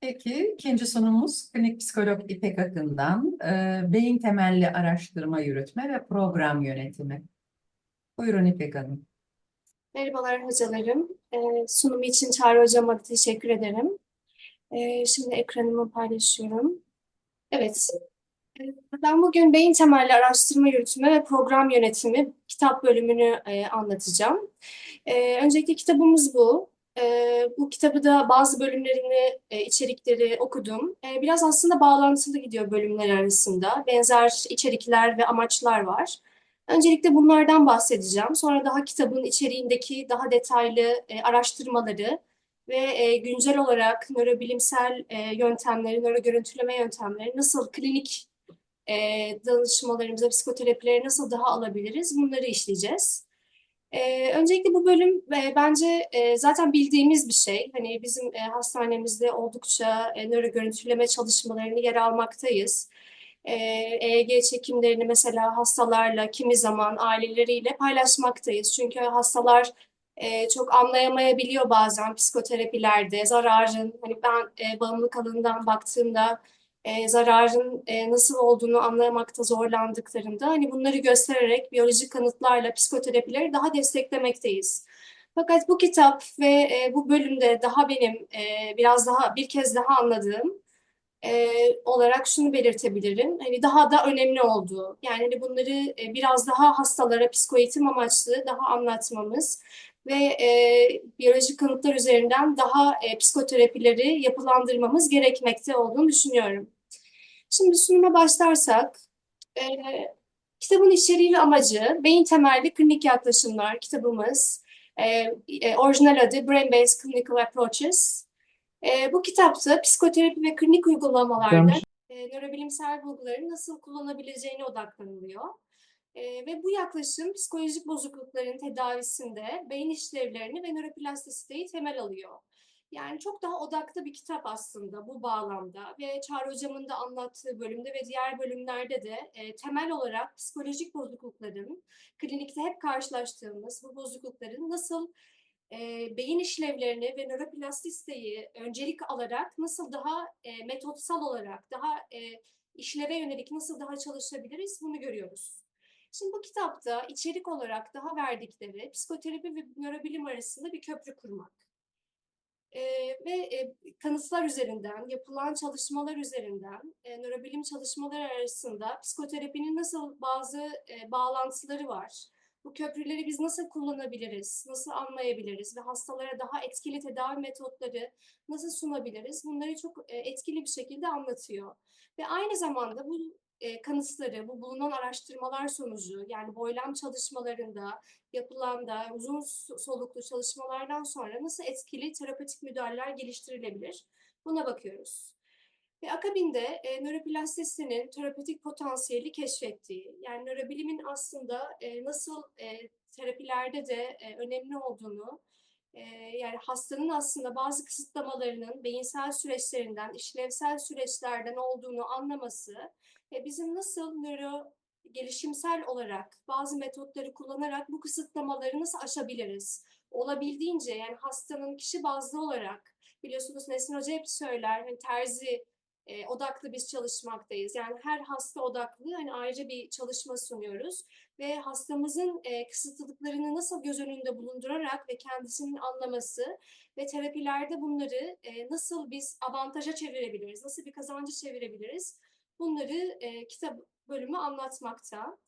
Peki, ikinci sunumumuz klinik psikolog İpek Akın'dan e, beyin temelli araştırma yürütme ve program yönetimi. Buyurun İpek Hanım. Merhabalar hocalarım. Ee, sunumu için Çağrı hocama teşekkür ederim. Ee, şimdi ekranımı paylaşıyorum. Evet, ee, ben bugün beyin temelli araştırma yürütme ve program yönetimi kitap bölümünü e, anlatacağım. Ee, öncelikle kitabımız bu. Ee, bu kitabı da bazı bölümlerini, e, içerikleri okudum. Ee, biraz aslında bağlantılı gidiyor bölümler arasında. Benzer içerikler ve amaçlar var. Öncelikle bunlardan bahsedeceğim. Sonra daha kitabın içeriğindeki daha detaylı e, araştırmaları ve e, güncel olarak nörobilimsel e, yöntemleri, nörogörüntüleme yöntemleri nasıl klinik e, danışmalarımıza, psikoterapilere nasıl daha alabiliriz bunları işleyeceğiz. E, öncelikle bu bölüm e, bence e, zaten bildiğimiz bir şey. Hani bizim e, hastanemizde oldukça e, nörogörüntüleme çalışmalarını yer almaktayız. E, EEG çekimlerini mesela hastalarla, kimi zaman aileleriyle paylaşmaktayız. Çünkü hastalar e, çok anlayamayabiliyor bazen psikoterapilerde zararın, hani ben e, bağımlılık alanından baktığımda e, zararın e, nasıl olduğunu anlamakta zorlandıklarında hani bunları göstererek biyolojik kanıtlarla psikoterapileri daha desteklemekteyiz. Fakat bu kitap ve e, bu bölümde daha benim e, biraz daha bir kez daha anladığım e, olarak şunu belirtebilirim. Hani daha da önemli olduğu. Yani hani bunları e, biraz daha hastalara psikoeğitim amaçlı daha anlatmamız ve e, biyolojik kanıtlar üzerinden daha e, psikoterapileri yapılandırmamız gerekmekte olduğunu düşünüyorum. Şimdi sunuma başlarsak, e, kitabın içeriği ve amacı beyin temelli klinik yaklaşımlar kitabımız. E, e, orijinal adı Brain Based Clinical Approaches. E, bu kitapta psikoterapi ve klinik uygulamalarda e, nörobilimsel bulguları nasıl kullanabileceğine odaklanılıyor. E, ve bu yaklaşım psikolojik bozuklukların tedavisinde beyin işlevlerini ve nöroplastisiteyi temel alıyor. Yani çok daha odaklı bir kitap aslında bu bağlamda ve Çağrı Hocam'ın da anlattığı bölümde ve diğer bölümlerde de e, temel olarak psikolojik bozuklukların, klinikte hep karşılaştığımız bu bozuklukların nasıl e, beyin işlevlerini ve nöroplastisteyi öncelik alarak nasıl daha e, metotsal olarak, daha e, işleve yönelik nasıl daha çalışabiliriz bunu görüyoruz. Şimdi bu kitapta içerik olarak daha verdikleri psikoterapi ve nörobilim arasında bir köprü kurmak. E, ve e, kanıtlar üzerinden, yapılan çalışmalar üzerinden, e, nörobilim çalışmaları arasında psikoterapinin nasıl bazı e, bağlantıları var. Bu köprüleri biz nasıl kullanabiliriz, nasıl anlayabiliriz ve hastalara daha etkili tedavi metotları nasıl sunabiliriz? Bunları çok etkili bir şekilde anlatıyor. Ve aynı zamanda bu e, kanıtları, bu bulunan araştırmalar sonucu, yani boylam çalışmalarında, yapılan da uzun soluklu çalışmalardan sonra nasıl etkili terapötik müdahaleler geliştirilebilir? Buna bakıyoruz. Ve akabinde e, nöroplastisinin terapötik potansiyeli keşfettiği, yani nörobilimin aslında e, nasıl e, terapilerde de e, önemli olduğunu, e, yani hastanın aslında bazı kısıtlamalarının beyinsel süreçlerinden, işlevsel süreçlerden olduğunu anlaması bizim nasıl nöro gelişimsel olarak bazı metotları kullanarak bu kısıtlamaları nasıl aşabiliriz? Olabildiğince yani hastanın kişi bazlı olarak biliyorsunuz Nesin Hoca hep söyler hani terzi e, odaklı biz çalışmaktayız. Yani her hasta odaklı hani ayrıca bir çalışma sunuyoruz ve hastamızın e, kısıtlılıklarını nasıl göz önünde bulundurarak ve kendisinin anlaması ve terapilerde bunları e, nasıl biz avantaja çevirebiliriz, nasıl bir kazancı çevirebiliriz bunları e, kitap bölümü anlatmakta.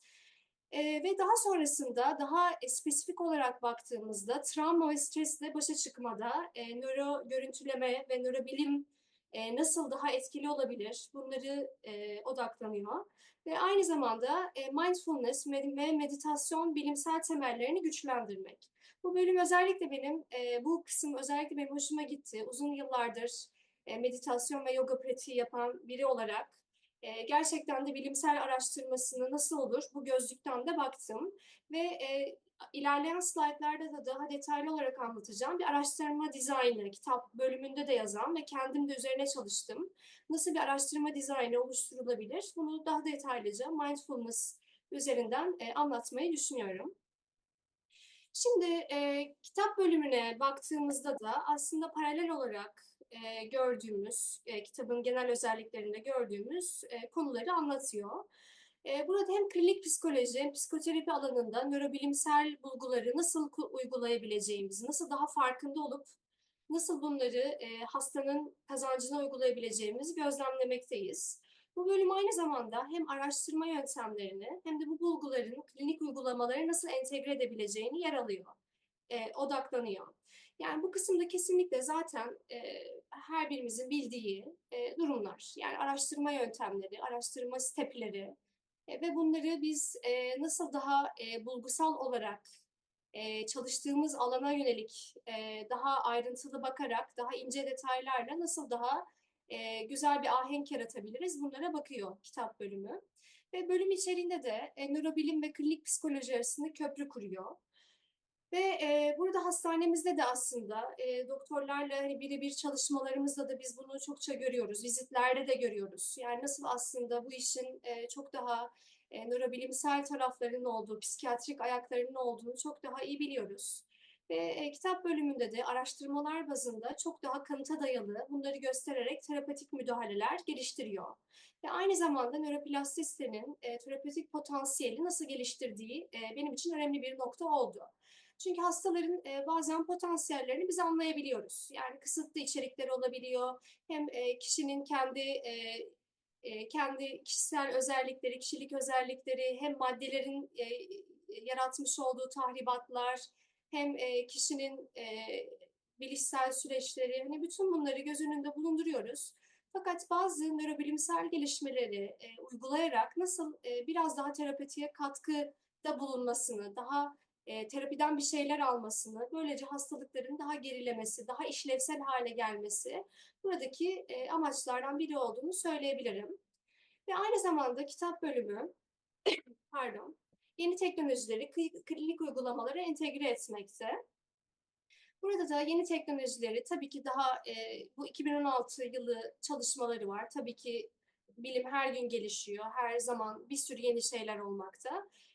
E, ve daha sonrasında daha spesifik olarak baktığımızda travma ve stresle başa çıkmada e, nöro görüntüleme ve nörobilim e, nasıl daha etkili olabilir bunları e, odaklanıyor. Ve aynı zamanda e, mindfulness ve meditasyon bilimsel temellerini güçlendirmek. Bu bölüm özellikle benim, e, bu kısım özellikle benim hoşuma gitti. Uzun yıllardır e, meditasyon ve yoga pratiği yapan biri olarak e, gerçekten de bilimsel araştırmasını nasıl olur bu gözlükten de baktım. Ve e, ilerleyen slaytlarda da daha detaylı olarak anlatacağım. Bir araştırma dizaynı, kitap bölümünde de yazan ve kendim de üzerine çalıştım. Nasıl bir araştırma dizaynı oluşturulabilir? Bunu daha detaylıca mindfulness üzerinden e, anlatmayı düşünüyorum. Şimdi e, kitap bölümüne baktığımızda da aslında paralel olarak e, gördüğümüz, e, kitabın genel özelliklerinde gördüğümüz e, konuları anlatıyor. E, burada hem klinik psikoloji hem psikoterapi alanında nörobilimsel bulguları nasıl uygulayabileceğimizi, nasıl daha farkında olup nasıl bunları e, hastanın kazancına uygulayabileceğimizi gözlemlemekteyiz. Bu bölüm aynı zamanda hem araştırma yöntemlerini hem de bu bulguların klinik uygulamalara nasıl entegre edebileceğini yer alıyor, e, odaklanıyor. Yani bu kısımda kesinlikle zaten e, her birimizin bildiği e, durumlar. Yani araştırma yöntemleri, araştırma stepleri e, ve bunları biz e, nasıl daha e, bulgusal olarak e, çalıştığımız alana yönelik e, daha ayrıntılı bakarak, daha ince detaylarla nasıl daha e, güzel bir ahenk yaratabiliriz bunlara bakıyor kitap bölümü. Ve bölüm içeriğinde de e, nörobilim ve klinik psikoloji arasında köprü kuruyor. Ve e, burada hastanemizde de aslında e, doktorlarla hani birebir çalışmalarımızda da biz bunu çokça görüyoruz. Vizitlerde de görüyoruz. Yani nasıl aslında bu işin e, çok daha e, nörobilimsel taraflarının olduğu, psikiyatrik ayaklarının olduğunu çok daha iyi biliyoruz. Ve e, kitap bölümünde de araştırmalar bazında çok daha kanıta dayalı bunları göstererek terapetik müdahaleler geliştiriyor. Ve aynı zamanda nöroplastisitenin e, terapötik potansiyeli nasıl geliştirdiği e, benim için önemli bir nokta oldu. Çünkü hastaların e, bazen potansiyellerini biz anlayabiliyoruz. Yani kısıtlı içerikleri olabiliyor. Hem e, kişinin kendi e, e, kendi kişisel özellikleri, kişilik özellikleri, hem maddelerin e, yaratmış olduğu tahribatlar, hem e, kişinin e, bilişsel süreçleri, hani bütün bunları göz önünde bulunduruyoruz. Fakat bazı nörobilimsel gelişmeleri e, uygulayarak nasıl e, biraz daha terapeutiye katkıda bulunmasını, daha e, terapiden bir şeyler almasını, böylece hastalıkların daha gerilemesi, daha işlevsel hale gelmesi buradaki e, amaçlardan biri olduğunu söyleyebilirim. Ve aynı zamanda kitap bölümü, pardon, yeni teknolojileri kli- klinik uygulamalara entegre etmekte. Burada da yeni teknolojileri tabii ki daha e, bu 2016 yılı çalışmaları var. Tabii ki bilim her gün gelişiyor. Her zaman bir sürü yeni şeyler olmakta.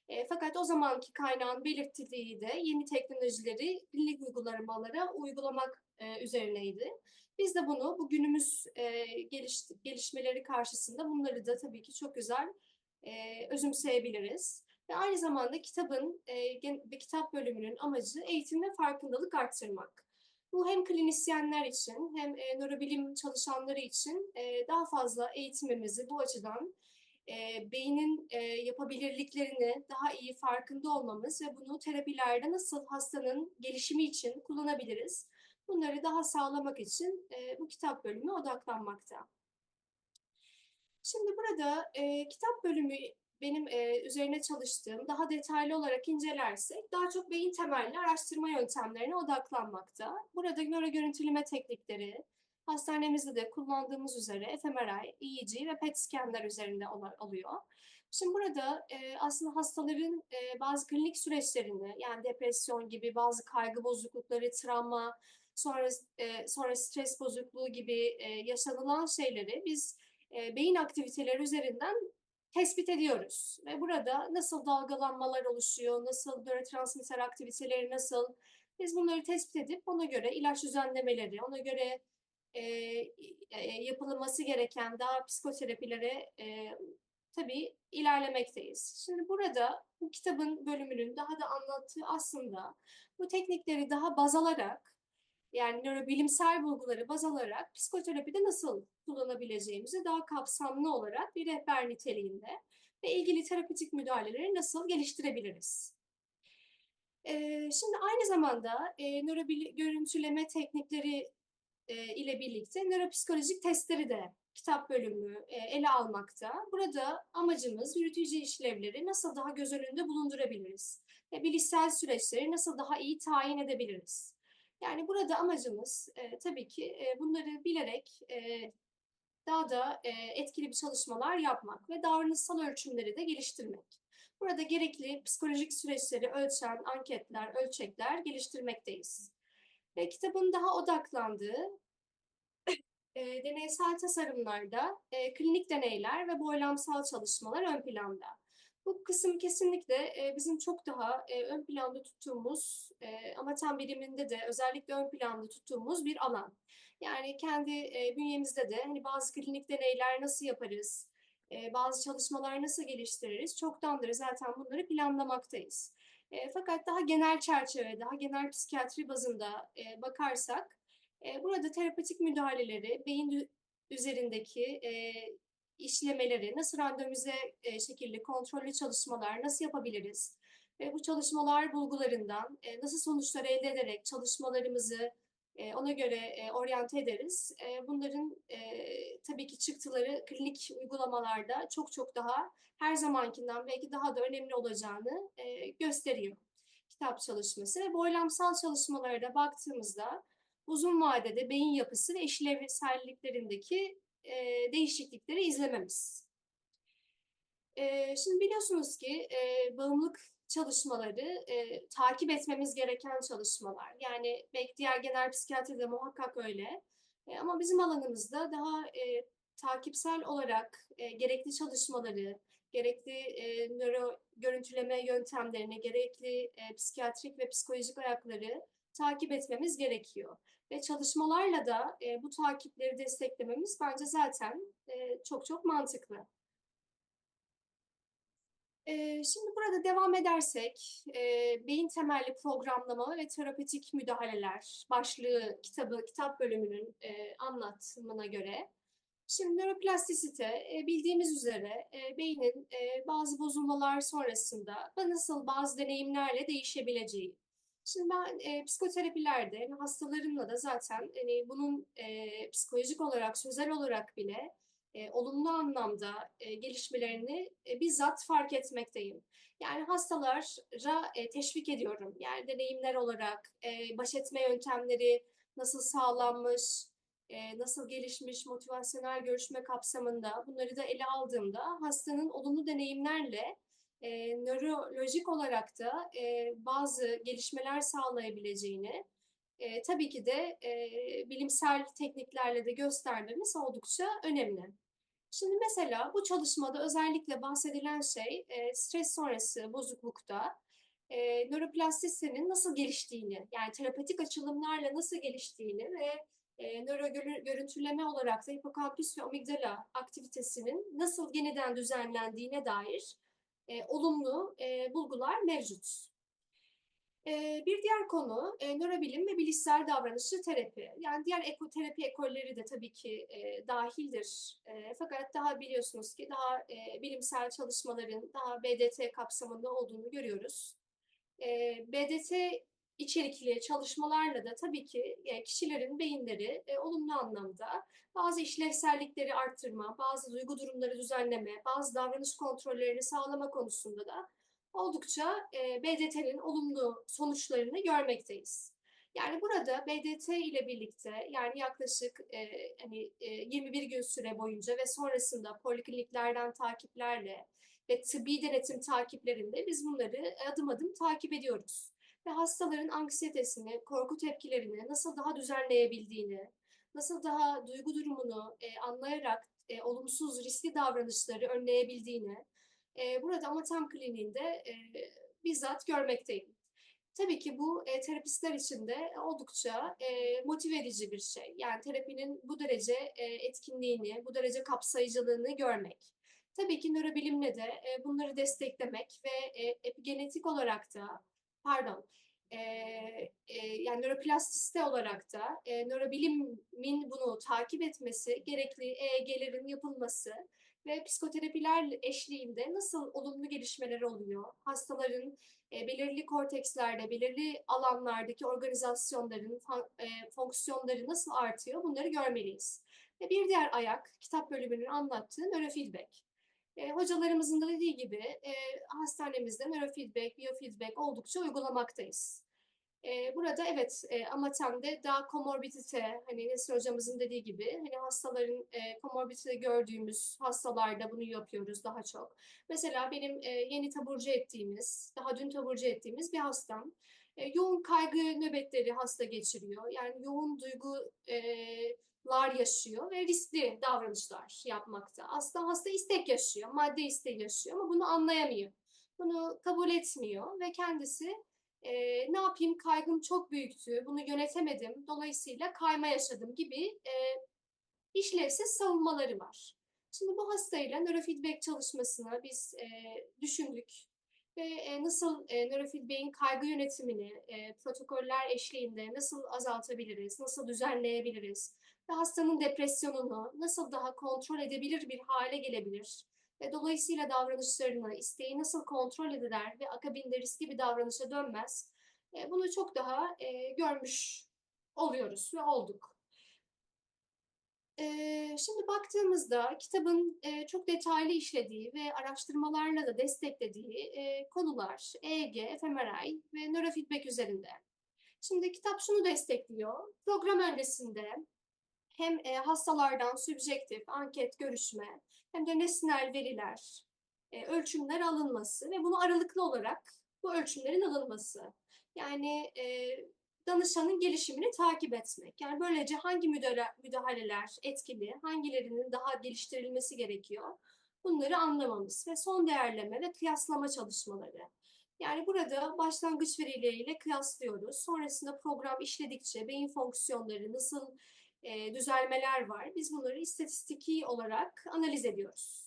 E, fakat o zamanki kaynağın belirttiği de yeni teknolojileri klinik uygulamalara uygulamak e, üzerineydi. Biz de bunu bu günümüz e, geliş, gelişmeleri karşısında bunları da tabii ki çok güzel e, özümseyebiliriz. Ve aynı zamanda kitabın e, gen- ve kitap bölümünün amacı eğitim ve farkındalık arttırmak. Bu hem klinisyenler için hem e, nörobilim çalışanları için e, daha fazla eğitimimizi bu açıdan e, beynin e, yapabilirliklerini daha iyi farkında olmamız ve bunu terapilerde nasıl hastanın gelişimi için kullanabiliriz. Bunları daha sağlamak için e, bu kitap bölümü odaklanmakta. Şimdi burada e, kitap bölümü benim e, üzerine çalıştığım daha detaylı olarak incelersek daha çok beyin temelli araştırma yöntemlerine odaklanmakta. Burada nöro görüntüleme teknikleri, hastanemizde de kullandığımız üzere fMRI, EEG ve PET scanner üzerinde ol- oluyor. Şimdi burada e, aslında hastaların e, bazı klinik süreçlerini yani depresyon gibi bazı kaygı bozuklukları, travma, sonra e, sonra stres bozukluğu gibi e, yaşanılan şeyleri biz e, beyin aktiviteleri üzerinden tespit ediyoruz. Ve burada nasıl dalgalanmalar oluşuyor, nasıl nörotransmitter aktiviteleri nasıl, biz bunları tespit edip ona göre ilaç düzenlemeleri, ona göre e, e, yapılması gereken daha psikoterapilere e, tabii ilerlemekteyiz. Şimdi burada bu kitabın bölümünün daha da anlattığı aslında bu teknikleri daha baz alarak yani nörobilimsel bulguları baz alarak psikoterapide nasıl kullanabileceğimizi daha kapsamlı olarak bir rehber niteliğinde ve ilgili terapötik müdahaleleri nasıl geliştirebiliriz? Ee, şimdi aynı zamanda e, nörobil- görüntüleme teknikleri e, ile birlikte nöropsikolojik testleri de kitap bölümü e, ele almakta. Burada amacımız yürütücü işlevleri nasıl daha göz önünde bulundurabiliriz? Ve bilişsel süreçleri nasıl daha iyi tayin edebiliriz? Yani burada amacımız e, tabii ki e, bunları bilerek e, daha da e, etkili bir çalışmalar yapmak ve davranışsal ölçümleri de geliştirmek. Burada gerekli psikolojik süreçleri ölçen anketler, ölçekler geliştirmekteyiz. Ve kitabın daha odaklandığı e, deneysel tasarımlarda e, klinik deneyler ve boylamsal çalışmalar ön planda. Bu kısım kesinlikle e, bizim çok daha e, ön planda tuttuğumuz, e, amatem biliminde de özellikle ön planda tuttuğumuz bir alan. Yani kendi e, bünyemizde de hani bazı klinik deneyler nasıl yaparız, e, bazı çalışmalar nasıl geliştiririz, çoktandır zaten bunları planlamaktayız. E, fakat daha genel çerçeve, daha genel psikiyatri bazında e, bakarsak, e, burada terapetik müdahaleleri, beyin üzerindeki e, işlemeleri, nasıl randomize e, şekilde kontrollü çalışmalar nasıl yapabiliriz? Ve bu çalışmalar bulgularından e, nasıl sonuçlar elde ederek çalışmalarımızı e, ona göre e, oryante ederiz. E, bunların e, tabii ki çıktıları klinik uygulamalarda çok çok daha her zamankinden belki daha da önemli olacağını e, gösteriyor kitap çalışması. Ve boylamsal çalışmalara da baktığımızda uzun vadede beyin yapısı ve işlevselliklerindeki e, değişiklikleri izlememiz. E, şimdi biliyorsunuz ki e, bağımlılık çalışmaları e, takip etmemiz gereken çalışmalar. Yani belki diğer genel psikiyatride muhakkak öyle. E, ama bizim alanımızda daha e, takipsel olarak e, gerekli çalışmaları, gerekli e, nöro görüntüleme yöntemlerini, gerekli e, psikiyatrik ve psikolojik ayakları takip etmemiz gerekiyor. Ve çalışmalarla da e, bu takipleri desteklememiz bence zaten e, çok çok mantıklı. Şimdi burada devam edersek, beyin temelli programlama ve terapötik müdahaleler başlığı kitabı, kitap bölümünün e, anlatımına göre, Şimdi nöroplastisite bildiğimiz üzere beynin bazı bozulmalar sonrasında nasıl bazı deneyimlerle değişebileceği. Şimdi ben psikoterapilerde hani hastalarımla da zaten hani bunun psikolojik olarak, sözel olarak bile e, olumlu anlamda e, gelişmelerini e, bizzat fark etmekteyim. Yani hastalara e, teşvik ediyorum. Yani deneyimler olarak e, baş etme yöntemleri nasıl sağlanmış, e, nasıl gelişmiş motivasyonel görüşme kapsamında bunları da ele aldığımda hastanın olumlu deneyimlerle e, nörolojik olarak da e, bazı gelişmeler sağlayabileceğini e, tabii ki de e, bilimsel tekniklerle de göstermemiz oldukça önemli. Şimdi mesela bu çalışmada özellikle bahsedilen şey e, stres sonrası bozuklukta e, nöroplastistenin nasıl geliştiğini, yani terapetik açılımlarla nasıl geliştiğini ve e, nöro görüntüleme olarak da hipokampüs ve amigdala aktivitesinin nasıl yeniden düzenlendiğine dair e, olumlu e, bulgular mevcut. Bir diğer konu nörobilim ve bilişsel davranışçı terapi. Yani diğer ekoterapi ekolleri de tabii ki dahildir. Fakat daha biliyorsunuz ki daha bilimsel çalışmaların daha BDT kapsamında olduğunu görüyoruz. BDT içerikli çalışmalarla da tabii ki kişilerin beyinleri olumlu anlamda bazı işlevsellikleri arttırma, bazı duygu durumları düzenleme, bazı davranış kontrollerini sağlama konusunda da oldukça e, BDT'nin olumlu sonuçlarını görmekteyiz. Yani burada BDT ile birlikte yani yaklaşık e, hani e, 21 gün süre boyunca ve sonrasında polikliniklerden takiplerle ve tıbbi denetim takiplerinde biz bunları adım adım takip ediyoruz ve hastaların anksiyetesini, korku tepkilerini nasıl daha düzenleyebildiğini, nasıl daha duygu durumunu e, anlayarak e, olumsuz riskli davranışları önleyebildiğini e, burada Amatem Kliniği'nde e, bizzat görmekteyim. Tabii ki bu e, terapistler için de oldukça e, motive edici bir şey. Yani terapinin bu derece e, etkinliğini, bu derece kapsayıcılığını görmek. Tabii ki nörobilimle de e, bunları desteklemek ve e, epigenetik olarak da pardon, e, e, yani nöroplastisite olarak da e, nörobilimin bunu takip etmesi, gerekli EEG'lerin yapılması ve psikoterapiler eşliğinde nasıl olumlu gelişmeler oluyor? Hastaların e, belirli kortekslerde, belirli alanlardaki organizasyonların e, fonksiyonları nasıl artıyor? Bunları görmeliyiz. Ve bir diğer ayak, kitap bölümünün anlattığı nörofeedback. E, hocalarımızın da dediği gibi e, hastanemizde nörofeedback, biofeedback oldukça uygulamaktayız. E, burada evet e, Amatem'de daha komorbidite, hani Nesrin hocamızın dediği gibi hani hastaların e, komorbidite gördüğümüz hastalarda bunu yapıyoruz daha çok. Mesela benim e, yeni taburcu ettiğimiz, daha dün taburcu ettiğimiz bir hastam E, yoğun kaygı nöbetleri hasta geçiriyor. Yani yoğun duygular yaşıyor ve riskli davranışlar yapmakta. Aslında hasta istek yaşıyor, madde isteği yaşıyor ama bunu anlayamıyor. Bunu kabul etmiyor ve kendisi e, ne yapayım kaygım çok büyüktü, bunu yönetemedim, dolayısıyla kayma yaşadım gibi e, işlevsiz savunmaları var. Şimdi bu hastayla nörofeedback çalışmasını biz e, düşündük ve e, nasıl e, nörofeedback'in kaygı yönetimini e, protokoller eşliğinde nasıl azaltabiliriz, nasıl düzenleyebiliriz ve hastanın depresyonunu nasıl daha kontrol edebilir bir hale gelebilir ve dolayısıyla davranışlarını, isteği nasıl kontrol eder ve akabinde riskli bir davranışa dönmez, e, bunu çok daha e, görmüş oluyoruz ve olduk. Ee, şimdi baktığımızda kitabın e, çok detaylı işlediği ve araştırmalarla da desteklediği e, konular EEG, fMRI ve nörofeedback üzerinde. Şimdi kitap şunu destekliyor. Program öncesinde hem e, hastalardan sübjektif anket görüşme hem de nesnel veriler, e, ölçümler alınması ve bunu aralıklı olarak bu ölçümlerin alınması. Yani e, danışanın gelişimini takip etmek. Yani böylece hangi müdahaleler etkili, hangilerinin daha geliştirilmesi gerekiyor bunları anlamamız ve son değerleme ve kıyaslama çalışmaları. Yani burada başlangıç verileriyle kıyaslıyoruz. Sonrasında program işledikçe beyin fonksiyonları nasıl e, düzelmeler var. Biz bunları istatistiki olarak analiz ediyoruz.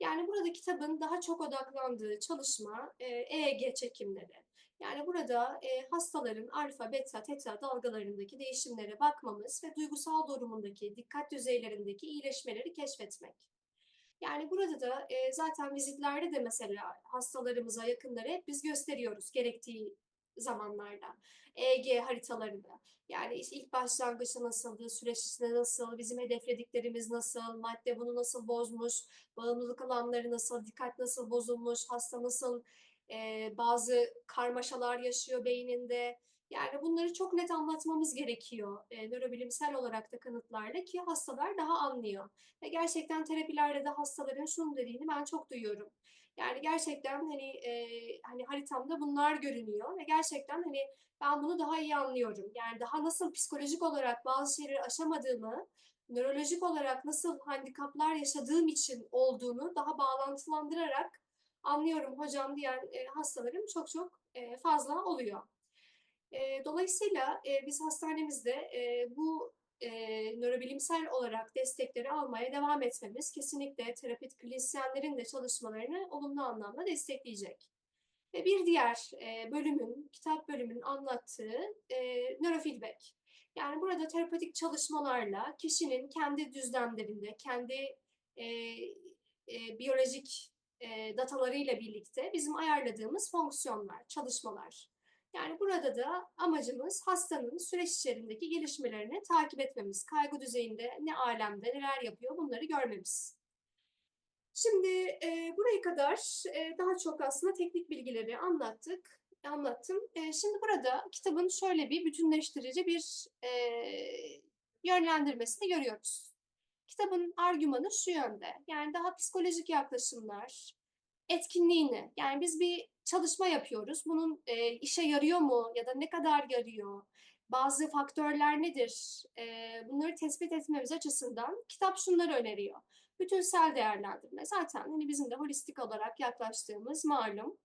Yani burada kitabın daha çok odaklandığı çalışma e, EEG çekimleri. Yani burada e, hastaların alfa, beta, teta dalgalarındaki değişimlere bakmamız ve duygusal durumundaki dikkat düzeylerindeki iyileşmeleri keşfetmek. Yani burada da e, zaten vizitlerde de mesela hastalarımıza, yakınları hep biz gösteriyoruz gerektiği zamanlarda. EG haritalarında. Yani işte ilk başlangıçta nasıldı, süreç içinde nasıl, bizim hedeflediklerimiz nasıl, madde bunu nasıl bozmuş, bağımlılık alanları nasıl, dikkat nasıl bozulmuş, hasta nasıl e, bazı karmaşalar yaşıyor beyninde. Yani bunları çok net anlatmamız gerekiyor e, nörobilimsel olarak da kanıtlarla ki hastalar daha anlıyor. Ve gerçekten terapilerde de hastaların şunu dediğini ben çok duyuyorum. Yani gerçekten hani e, hani haritamda bunlar görünüyor ve gerçekten hani ben bunu daha iyi anlıyorum. Yani daha nasıl psikolojik olarak bazı şeyleri aşamadığımı, nörolojik olarak nasıl handikaplar yaşadığım için olduğunu daha bağlantılandırarak anlıyorum hocam diyen e, hastalarım çok çok e, fazla oluyor. E, dolayısıyla e, biz hastanemizde e, bu e, nörobilimsel olarak destekleri almaya devam etmemiz kesinlikle terapit klinisyenlerin de çalışmalarını olumlu anlamda destekleyecek. Ve bir diğer e, bölümün, kitap bölümünün anlattığı e, nörofeedback. Yani burada terapetik çalışmalarla kişinin kendi düzlemlerinde, kendi e, e, biyolojik e, datalarıyla birlikte bizim ayarladığımız fonksiyonlar, çalışmalar. Yani burada da amacımız hastanın süreç içerisindeki gelişmelerini takip etmemiz, kaygı düzeyinde ne alemde neler yapıyor bunları görmemiz. Şimdi e, buraya kadar e, daha çok aslında teknik bilgileri anlattık, anlattım. E, şimdi burada kitabın şöyle bir bütünleştirici bir e, yönlendirmesini görüyoruz. Kitabın argümanı şu yönde. Yani daha psikolojik yaklaşımlar, etkinliğini. Yani biz bir çalışma yapıyoruz. Bunun e, işe yarıyor mu ya da ne kadar yarıyor? Bazı faktörler nedir? E, bunları tespit etmemiz açısından kitap şunları öneriyor. Bütünsel değerlendirme. Zaten hani bizim de holistik olarak yaklaştığımız malum.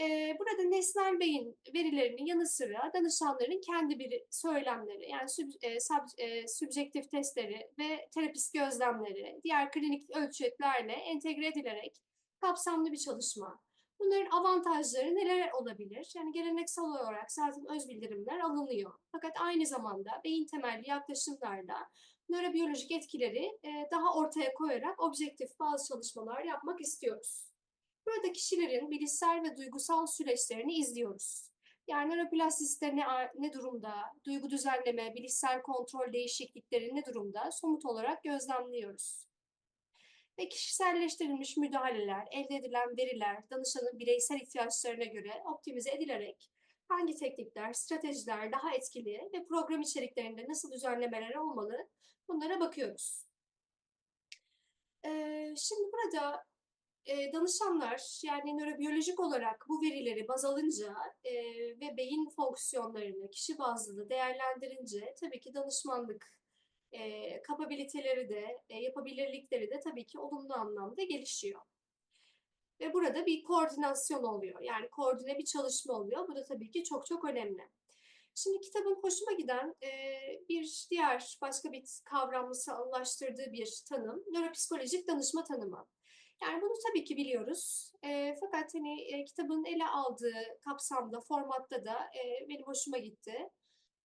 E, burada nesnel beyin verilerinin yanı sıra danışanların kendi bir söylemleri, yani süb, e, sub, e, sübjektif testleri ve terapist gözlemleri, diğer klinik ölçütlerle entegre edilerek kapsamlı bir çalışma. Bunların avantajları neler olabilir? Yani geleneksel olarak zaten öz bildirimler alınıyor. Fakat aynı zamanda beyin temelli yaklaşımlarla nörobiyolojik etkileri e, daha ortaya koyarak objektif bazı çalışmalar yapmak istiyoruz. Burada kişilerin bilişsel ve duygusal süreçlerini izliyoruz. Yani nöroplastisite ne, ne durumda, duygu düzenleme, bilişsel kontrol değişiklikleri ne durumda somut olarak gözlemliyoruz ve kişiselleştirilmiş müdahaleler, elde edilen veriler danışanın bireysel ihtiyaçlarına göre optimize edilerek hangi teknikler, stratejiler daha etkili ve program içeriklerinde nasıl düzenlemeler olmalı bunlara bakıyoruz. Ee, şimdi burada e, danışanlar yani nörobiyolojik olarak bu verileri baz alınca e, ve beyin fonksiyonlarını kişi bazlı değerlendirince tabii ki danışmanlık e, kapabiliteleri de, e, yapabilirlikleri de tabii ki olumlu anlamda gelişiyor. Ve burada bir koordinasyon oluyor. Yani koordine bir çalışma oluyor. Bu da tabii ki çok çok önemli. Şimdi kitabın hoşuma giden e, bir diğer başka bir kavramsallaştırdığı bir tanım, nöropsikolojik danışma tanımı. Yani bunu tabii ki biliyoruz. E, fakat hani e, kitabın ele aldığı kapsamda, formatta da e, benim hoşuma gitti.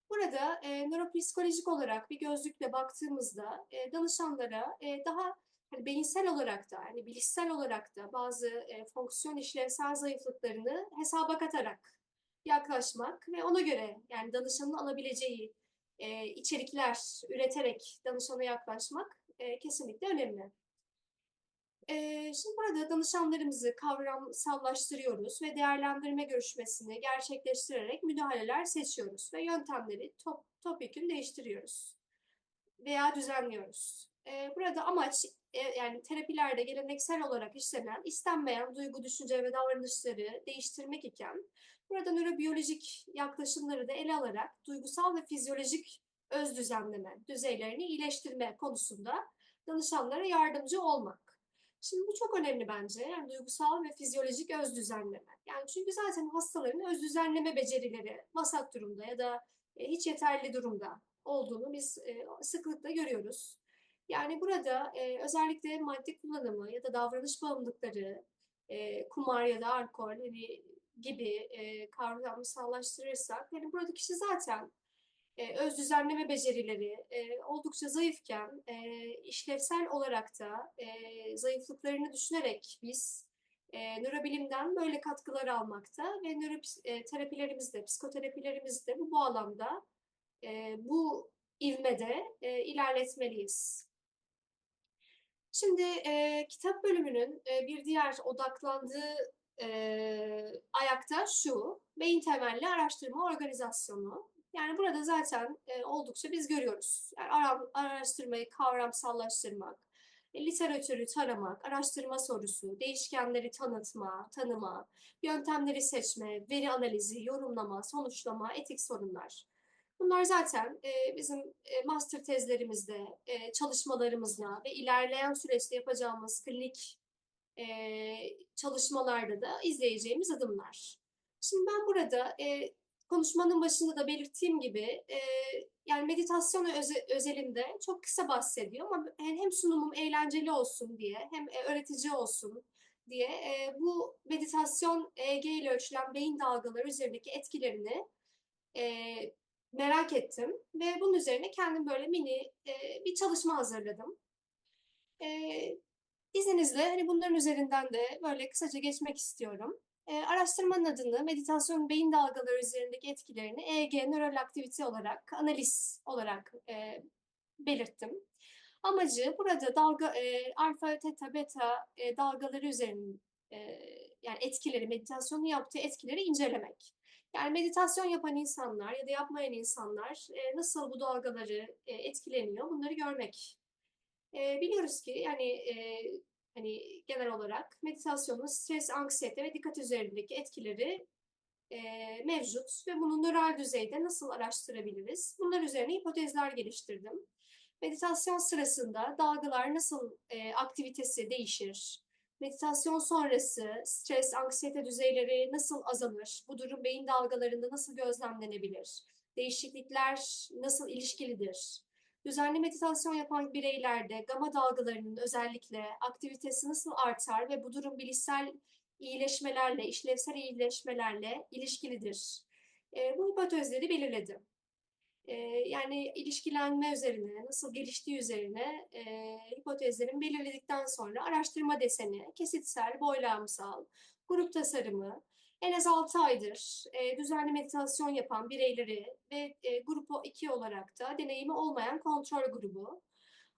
Burada e, nöropsikolojik olarak bir gözlükle baktığımızda e, danışanlara e, daha hani beyinsel olarak da, hani bilişsel olarak da bazı e, fonksiyon işlevsel zayıflıklarını hesaba katarak yaklaşmak ve ona göre yani danışanın alabileceği e, içerikler üreterek danışana yaklaşmak e, kesinlikle önemli. Şimdi burada danışanlarımızı kavramsallaştırıyoruz ve değerlendirme görüşmesini gerçekleştirerek müdahaleler seçiyoruz ve yöntemleri top, topyekun değiştiriyoruz veya düzenliyoruz. Burada amaç e, yani terapilerde geleneksel olarak işlenen istenmeyen duygu, düşünce ve davranışları değiştirmek iken burada nörobiyolojik yaklaşımları da ele alarak duygusal ve fizyolojik öz düzenleme düzeylerini iyileştirme konusunda danışanlara yardımcı olmak. Şimdi bu çok önemli bence. Yani duygusal ve fizyolojik öz düzenleme. Yani çünkü zaten hastaların öz düzenleme becerileri vasat durumda ya da e, hiç yeterli durumda olduğunu biz e, sıklıkla görüyoruz. Yani burada e, özellikle madde kullanımı ya da davranış bağımlılıkları, kumar ya da alkol hani, gibi kavramsallaştırırsak, yani burada kişi zaten e, öz düzenleme becerileri e, oldukça zayıfken e, işlevsel olarak da zayıflıklarını düşünerek biz nörobilimden böyle katkılar almakta ve nöroterapilerimizde, psikoterapilerimizde bu bağlamda bu ivmede ilerletmeliyiz. Şimdi kitap bölümünün bir diğer odaklandığı ayakta şu, beyin temelli araştırma organizasyonu. Yani burada zaten e, oldukça biz görüyoruz. Yani ara, araştırmayı kavramsallaştırmak, e, literatürü taramak, araştırma sorusu, değişkenleri tanıtma, tanıma, yöntemleri seçme, veri analizi, yorumlama, sonuçlama, etik sorunlar. Bunlar zaten e, bizim e, master tezlerimizde, e, çalışmalarımızla ve ilerleyen süreçte yapacağımız klinik e, çalışmalarda da izleyeceğimiz adımlar. Şimdi ben burada e, konuşmanın başında da belirttiğim gibi e, yani meditasyon öze, özelinde çok kısa bahsediyor ama hem sunumum eğlenceli olsun diye hem e, öğretici olsun diye e, bu meditasyon EEG ile ölçülen beyin dalgaları üzerindeki etkilerini e, merak ettim ve bunun üzerine kendim böyle mini e, bir çalışma hazırladım. E, izninizle hani bunların üzerinden de böyle kısaca geçmek istiyorum. E, araştırmanın adını meditasyon beyin dalgaları üzerindeki etkilerini EEG nöral aktivite olarak, analiz olarak e, belirttim. Amacı burada dalga e, alfa, teta, beta e, dalgaları üzerinde yani etkileri, meditasyonun yaptığı etkileri incelemek. Yani meditasyon yapan insanlar ya da yapmayan insanlar e, nasıl bu dalgaları e, etkileniyor bunları görmek. E, biliyoruz ki yani hani genel olarak meditasyonun stres, anksiyete ve dikkat üzerindeki etkileri e, mevcut ve bunu nöral düzeyde nasıl araştırabiliriz? Bunlar üzerine hipotezler geliştirdim. Meditasyon sırasında dalgalar nasıl e, aktivitesi değişir? Meditasyon sonrası stres, anksiyete düzeyleri nasıl azalır? Bu durum beyin dalgalarında nasıl gözlemlenebilir? Değişiklikler nasıl ilişkilidir? Düzenli meditasyon yapan bireylerde gamma dalgalarının özellikle aktivitesi nasıl artar ve bu durum bilişsel iyileşmelerle, işlevsel iyileşmelerle ilişkilidir? E, bu hipotezleri belirledim. E, yani ilişkilenme üzerine, nasıl geliştiği üzerine e, hipotezlerin belirledikten sonra araştırma deseni, kesitsel, boylamsal, grup tasarımı, en az 6 aydır e, düzenli meditasyon yapan bireyleri ve e, grup 2 olarak da deneyimi olmayan kontrol grubu,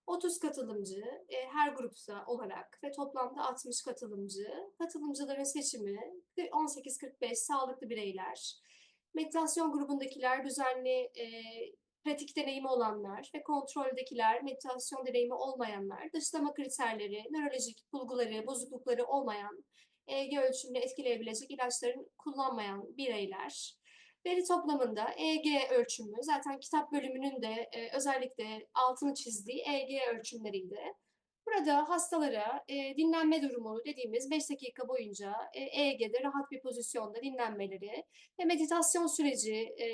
30 katılımcı e, her grupta olarak ve toplamda 60 katılımcı, katılımcıların seçimi 18-45 sağlıklı bireyler, meditasyon grubundakiler düzenli e, pratik deneyimi olanlar ve kontroldekiler, meditasyon deneyimi olmayanlar, dışlama kriterleri, nörolojik bulguları, bozuklukları olmayan, EEG ölçümünü etkileyebilecek ilaçların kullanmayan bireyler. Veri toplamında EEG ölçümü, zaten kitap bölümünün de e, özellikle altını çizdiği EEG ölçümleriydi. Burada hastalara e, dinlenme durumu dediğimiz 5 dakika boyunca e, EEG'de rahat bir pozisyonda dinlenmeleri ve meditasyon süreci e,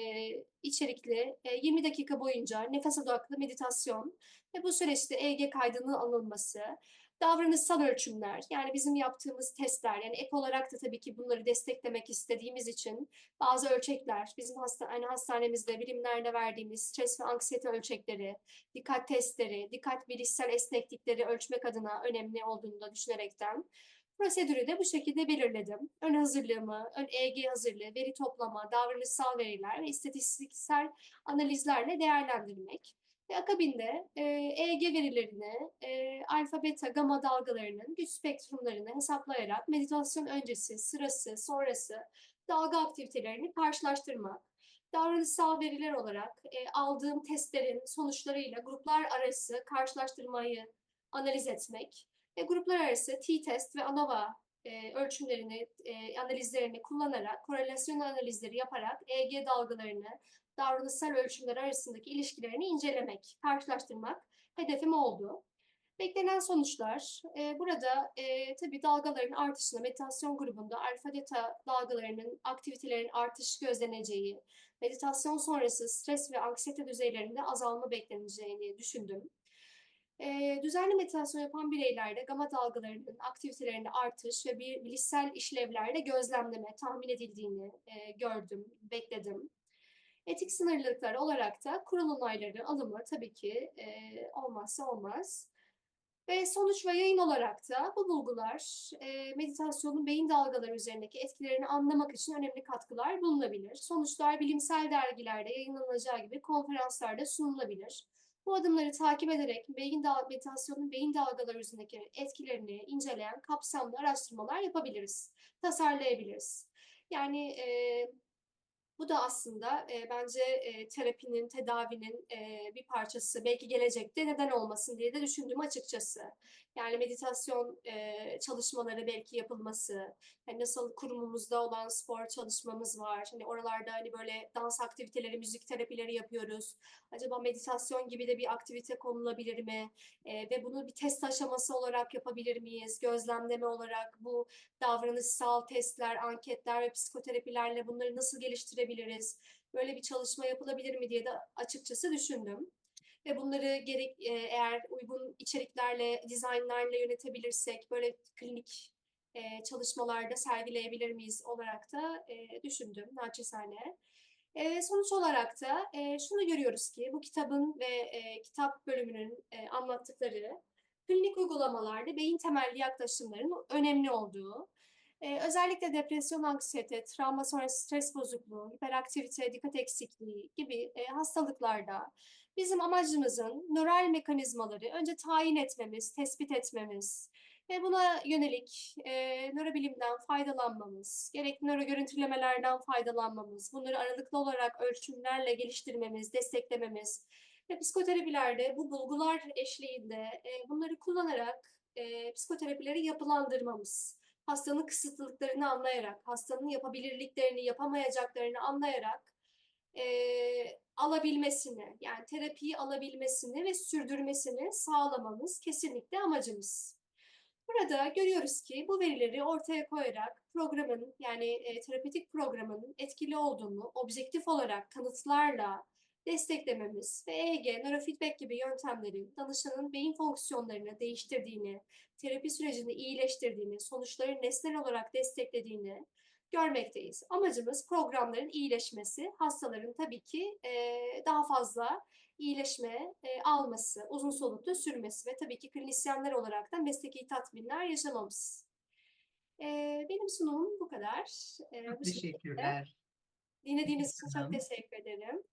içerikli e, 20 dakika boyunca nefes odaklı meditasyon ve bu süreçte EEG kaydının alınması, davranışsal ölçümler yani bizim yaptığımız testler yani ek olarak da tabii ki bunları desteklemek istediğimiz için bazı ölçekler bizim hasta, yani hastanemizde bilimlerde verdiğimiz stres ve anksiyete ölçekleri, dikkat testleri, dikkat bilişsel esneklikleri ölçmek adına önemli olduğunu da düşünerekten prosedürü de bu şekilde belirledim. Ön hazırlığımı, ön EEG hazırlığı, veri toplama, davranışsal veriler ve istatistiksel analizlerle değerlendirmek. Ve akabinde e, EEG verilerini, e, alfa, beta, gamma dalgalarının güç spektrumlarını hesaplayarak meditasyon öncesi, sırası, sonrası dalga aktivitelerini karşılaştırmak, davranışsal veriler olarak e, aldığım testlerin sonuçlarıyla gruplar arası karşılaştırmayı analiz etmek ve gruplar arası t-test ve ANOVA e, ölçümlerini, e, analizlerini kullanarak, korelasyon analizleri yaparak EEG dalgalarını, davranışsal ölçümler arasındaki ilişkilerini incelemek, karşılaştırmak hedefim oldu. Beklenen sonuçlar, e, burada e, tabii dalgaların artışına, meditasyon grubunda alfa beta dalgalarının aktivitelerinin artış gözleneceği, meditasyon sonrası stres ve anksiyete düzeylerinde azalma bekleneceğini düşündüm. E, düzenli meditasyon yapan bireylerde gamma dalgalarının aktivitelerinde artış ve bir bilişsel işlevlerde gözlemleme tahmin edildiğini e, gördüm, bekledim. Etik sınırlılıklar olarak da kurul onayları alımı tabii ki e, olmazsa olmaz. Ve sonuç ve yayın olarak da bu bulgular e, meditasyonun beyin dalgaları üzerindeki etkilerini anlamak için önemli katkılar bulunabilir. Sonuçlar bilimsel dergilerde yayınlanacağı gibi konferanslarda sunulabilir. Bu adımları takip ederek beyin dal meditasyonun beyin dalgaları üzerindeki etkilerini inceleyen kapsamlı araştırmalar yapabiliriz, tasarlayabiliriz. Yani e, bu da aslında e, bence e, terapinin, tedavinin e, bir parçası. Belki gelecekte neden olmasın diye de düşündüm açıkçası. Yani meditasyon e, çalışmaları belki yapılması, hani nasıl kurumumuzda olan spor çalışmamız var. Hani oralarda hani böyle dans aktiviteleri, müzik terapileri yapıyoruz. Acaba meditasyon gibi de bir aktivite konulabilir mi? E, ve bunu bir test aşaması olarak yapabilir miyiz? Gözlemleme olarak bu davranışsal testler, anketler ve psikoterapilerle bunları nasıl geliştirebiliriz? Böyle bir çalışma yapılabilir mi diye de açıkçası düşündüm. Ve bunları gerek e, eğer uygun içeriklerle, dizaynlarla yönetebilirsek böyle klinik e, çalışmalarda sergileyebilir miyiz olarak da e, düşündüm naçizane. E, sonuç olarak da e, şunu görüyoruz ki bu kitabın ve e, kitap bölümünün e, anlattıkları klinik uygulamalarda beyin temelli yaklaşımların önemli olduğu, ee, özellikle depresyon, anksiyete, travma sonrası stres bozukluğu, hiperaktivite, dikkat eksikliği gibi e, hastalıklarda bizim amacımızın nöral mekanizmaları önce tayin etmemiz, tespit etmemiz ve buna yönelik e, nörobilimden faydalanmamız, gerekli nöro görüntülemelerden faydalanmamız, bunları aralıklı olarak ölçümlerle geliştirmemiz, desteklememiz ve psikoterapilerde bu bulgular eşliğinde e, bunları kullanarak e, psikoterapileri yapılandırmamız hastanın kısıtlılıklarını anlayarak, hastanın yapabilirliklerini, yapamayacaklarını anlayarak e, alabilmesini, yani terapiyi alabilmesini ve sürdürmesini sağlamamız kesinlikle amacımız. Burada görüyoruz ki bu verileri ortaya koyarak programın yani e, terapötik programın etkili olduğunu objektif olarak kanıtlarla desteklememiz ve EEG, nörofeedback gibi yöntemlerin danışanın beyin fonksiyonlarını değiştirdiğini, terapi sürecini iyileştirdiğini, sonuçları nesnel olarak desteklediğini görmekteyiz. Amacımız programların iyileşmesi, hastaların tabii ki e, daha fazla iyileşme e, alması, uzun soluklu sürmesi ve tabii ki klinisyenler olarak da mesleki tatminler yaşamamız. E, benim sunumum bu kadar. E, Çok bu şekilde. teşekkürler. Dinlediğiniz için çok teşekkür ederim.